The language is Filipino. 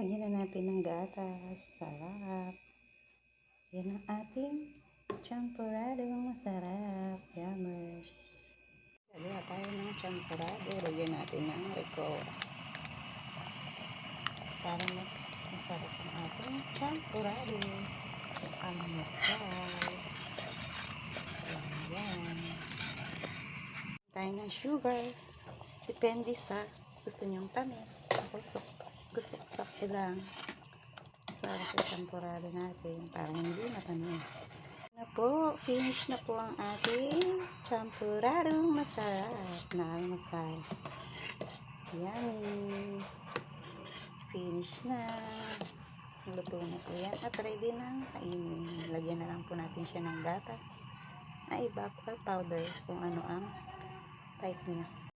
lagyan na natin ng gatas. Sarap. Yan ang ating champoradong masarap. Yummers. Gagawa tayo ng champorado. Lagyan natin ng ricotta. Para mas masarap ang ating champorado. Ang masal. Ayan. Tayo ng sugar. Depende sa gusto nyong tamis. Ako sakto. Gusto ko sakto lang. Sa champorado natin. Para hindi matamis. Na po, finish na po ang ating champoradong masarap na almusal. Yummy! Finish na. Luto na po yan. At ready na kainin. Lagyan na lang po natin siya ng gatas na ibak or powder kung ano ang type niya.